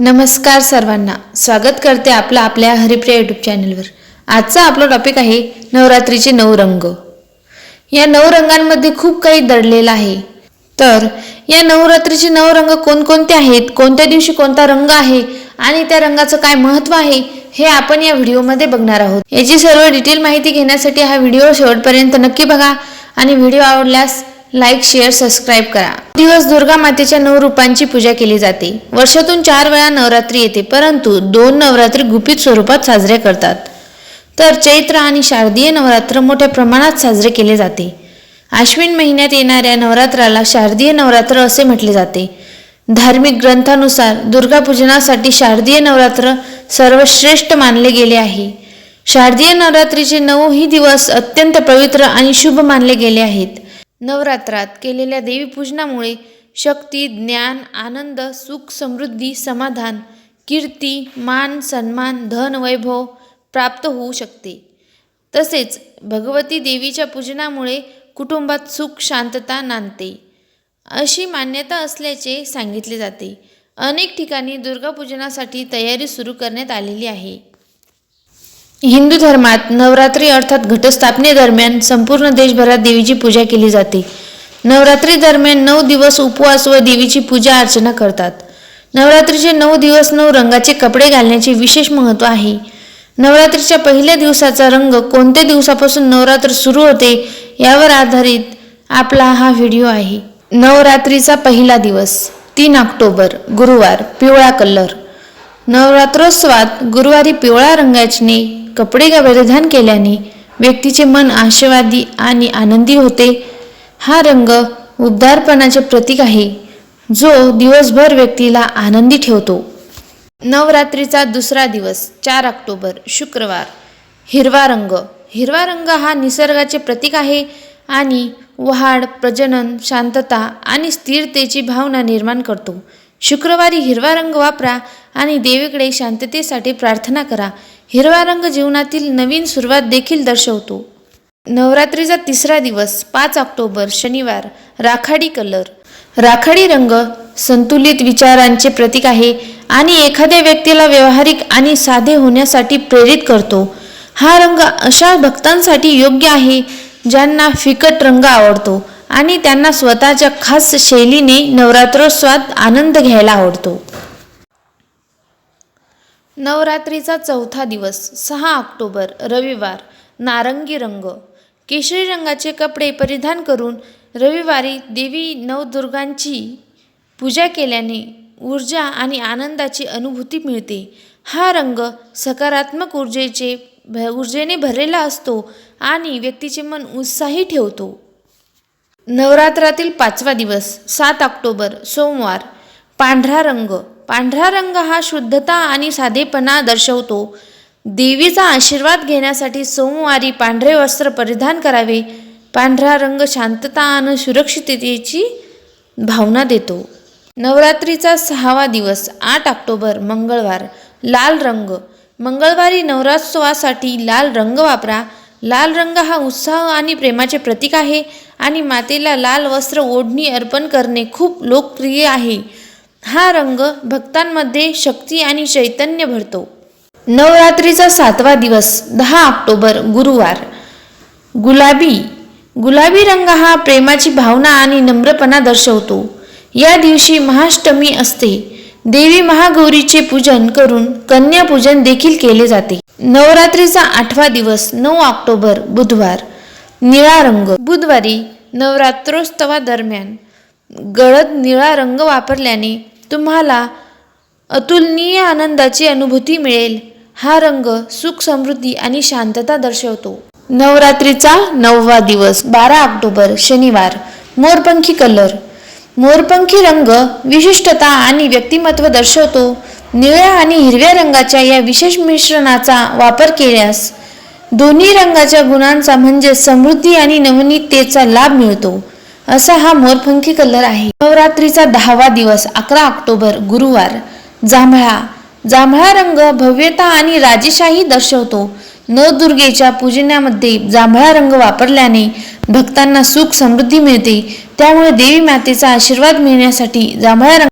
नमस्कार सर्वांना. स्वागत करते आपलं आपल्या हरिप्रिया यूट्यूब चॅनलवर आजचा आपला टॉपिक आहे नवरात्रीचे नऊ रंग. या नऊ रंगांमध्ये खूप काही दडलेलं आहे. तर या नवरात्रीचे नऊ रंग कोणकोणते आहेत? कोणत्या दिवशी कोणता रंग आहे? आणि त्या रंगाचं काय महत्त्व आहे? हे आपण या व्हिडिओमध्ये बघणार आहोत. याची सर्व डिटेल माहिती घेण्यासाठी हा व्हिडिओ शेवटपर्यंत नक्की बघा. आणि व्हिडिओ आवडल्यास लाईक शेअर सबस्क्राईब करा. दिवस दुर्गा मातेच्या नऊ रूपांची पूजा केली जाते. वर्षातून चार वेळा नवरात्री येते परंतु दोन नवरात्री गुपित स्वरूपात साजरे करतात. तर चैत्र आणि शारदीय नवरात्र मोठ्या प्रमाणात साजरे केले जाते. आश्विन महिन्यात येणाऱ्या नवरात्राला शारदीय नवरात्र असे म्हटले जाते. धार्मिक ग्रंथानुसार दुर्गापूजनासाठी शारदीय नवरात्र सर्वश्रेष्ठ मानले गेले आहे. शारदीय नवरात्रीचे नऊही दिवस अत्यंत पवित्र आणि शुभ मानले गेले आहेत. नवरात्रात केलेल्या देवीपूजनामुळे शक्ती ज्ञान आनंद सुख समृद्धी समाधान कीर्ती मान सन्मान धन वैभव प्राप्त होऊ शकते. तसेच भगवती देवीच्या पूजनामुळे कुटुंबात सुख शांतता नांदते. अशी मान्यता असल्याचे सांगितले जाते. अनेक ठिकाणी दुर्गापूजनासाठी तयारी सुरू करण्यात आलेली आहे. हिंदू धर्मात नवरात्री अर्थात घटस्थापनेदरम्यान संपूर्ण देशभरात देवीची पूजा केली जाते. नवरात्री दरम्यान नऊ दिवस उपवास व देवीची पूजा अर्चना करतात. नवरात्रीचे नऊ दिवस नऊ रंगाचे कपडे घालण्याचे विशेष महत्त्व आहे. नवरात्रीच्या पहिल्या दिवसाचा रंग कोणत्या दिवसापासून नवरात्र सुरू होते यावर आधारित आपला हा व्हिडिओ आहे. नवरात्रीचा पहिला दिवस तीन ऑक्टोबर गुरुवार पिवळा कलर. नवरात्रोत्सवात गुरुवारी पिवळा रंगाचे कपडे परिधान केल्याने व्यक्तीचे मन आशावादी आणि आनंदी होते. हा रंग उबदारपणाचे प्रतीक आहे जो दिवसभर व्यक्तीला आनंदी ठेवतो. नवरात्रीचा दुसरा दिवस चार ऑक्टोबर शुक्रवार. हिरवा रंग. हिरवा रंग हा निसर्गाचे प्रतीक आहे आणि वहाड प्रजनन शांतता आणि स्थिरतेची भावना निर्माण करतो. शुक्रवारी हिरवा रंग वापरा आणि देवीकडे शांततेसाठी प्रार्थना करा. हिरवा रंग जीवनातील नवीन सुरुवात देखील दर्शवतो. नवरात्रीचा तिसरा दिवस पाच ऑक्टोबर शनिवार. राखाडी कलर. राखाडी रंग संतुलित विचारांचे प्रतीक आहे आणि एखाद्या व्यक्तीला व्यावहारिक आणि साधे होण्यासाठी प्रेरित करतो. हा रंग अशा भक्तांसाठी योग्य आहे ज्यांना फिकट रंग आवडतो आणि त्यांना स्वतःच्या खास शैलीने नवरात्रोत्सवात आनंद घ्यायला आवडतो. नवरात्रीचा चौथा दिवस सहा ऑक्टोबर रविवार. नारंगी रंग. केशरी रंगाचे कपडे परिधान करून रविवारी देवी नवदुर्गांची पूजा केल्याने ऊर्जा आणि आनंदाची अनुभूती मिळते. हा रंग सकारात्मक ऊर्जेचे भ ऊर्जेने भरलेला असतो आणि व्यक्तीचे मन उत्साही ठेवतो. नवरात्रातील पाचवा दिवस सात ऑक्टोबर सोमवार. पांढरा रंग. पांढरा रंग हा शुद्धता आणि साधेपणा दर्शवतो. देवीचा आशीर्वाद घेण्यासाठी सोमवारी पांढरे वस्त्र परिधान करावे. पांढरा रंग शांतता आणि सुरक्षिततेची भावना देतो. नवरात्रीचा सहावा दिवस आठ ऑक्टोबर मंगळवार. लाल रंग. मंगळवारी नवरात्रोत्सवासाठी लाल रंग वापरा. लाल रंग हा उत्साह आणि प्रेमाचे प्रतीक आहे आणि मातेला लाल वस्त्र ओढणी अर्पण करणे खूप लोकप्रिय आहे. हा रंग भक्तांमध्ये शक्ती आणि चैतन्य भरतो. नवरात्रीचा सातवा दिवस दहा ऑक्टोबर गुरुवार. गुलाबी. गुलाबी रंग हा प्रेमाची भावना आणि नम्रपणा दर्शवतो. या दिवशी महाष्टमी असते. देवी महागौरीचे पूजन करून कन्यापूजन देखील केले जाते. नवरात्रीचा आठवा दिवस नऊ ऑक्टोबर बुधवार. निळा रंग. बुधवारी नवरात्रोत्सवादरम्यान गळद निळा रंग वापरल्याने तुम्हाला अतुलनीय आनंदाची अनुभूती मिळेल. हा रंग सुख समृद्धी आणि शांतता दर्शवतो. नवरात्रीचा नववा दिवस बारा ऑक्टोबर शनिवार. मोरपंखी कलर. मोरपंखी रंग विशिष्टता आणि व्यक्तिमत्व दर्शवतो. निळ्या आणि हिरव्या रंगाच्या या विशेष मिश्रणाचा वापर केल्यास दोन्ही रंगाच्या गुणांचा म्हणजे समृद्धी आणि नवनीततेचा लाभ मिळतो. असा हा मोरपंखी कलर आहे. नवरात्रीचा दहावा दिवस अकरा ऑक्टोबर गुरुवार. जांभळा. जांभळा रंग भव्यता आणि राजेशाही दर्शवतो. नवदुर्गेच्या पूजनामध्ये जांभळा रंग वापरल्याने भक्तांना सुख समृद्धी मिळते. त्यामुळे देवी मातेचा आशीर्वाद मिळण्यासाठी जांभळा रंग